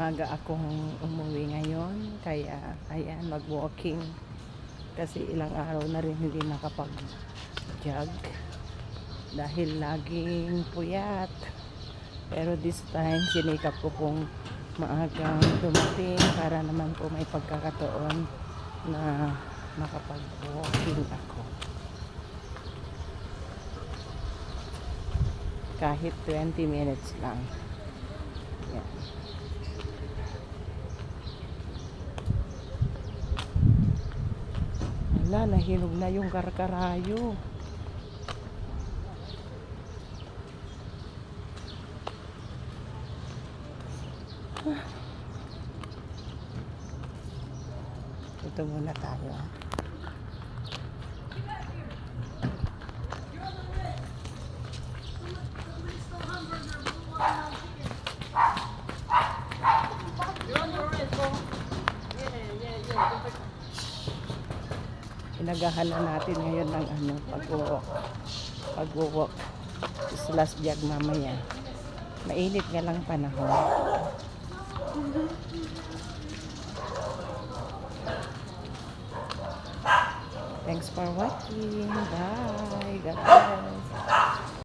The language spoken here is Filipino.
maga akong umuwi ngayon. Kaya, ayan, mag-walking. Kasi ilang araw na rin hindi nakapag-jog. Dahil laging puyat. Pero this time, sinikap ko pong maagang dumating para naman po may pagkakataon na makapag-walking ako. Kahit 20 minutes lang. Yan. Wala, nahinog na yung karkarayo. Ito muna tayo. Inagahan na natin ngayon ng ano, pag-walk. Pag-walk. Slash jog mamaya. Mainit nga lang panahon. Thanks for watching. Bye.